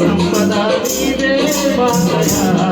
సంపద నీవే మాయా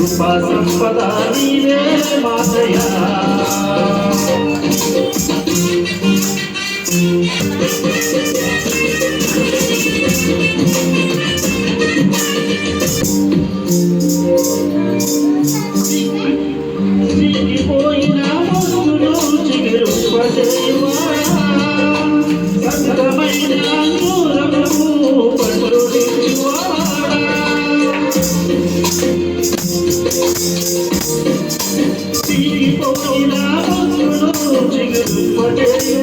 కృపా సంపద నీవే మాతయా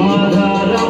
మాధారా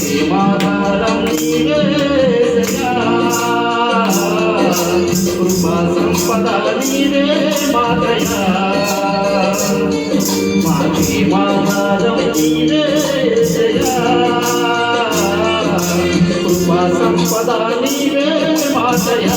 సేవాదారం కృపా సంపద నీరే మాతయా మా సేవాదారం నీరే కృపా సంపద నీరే మాతయా.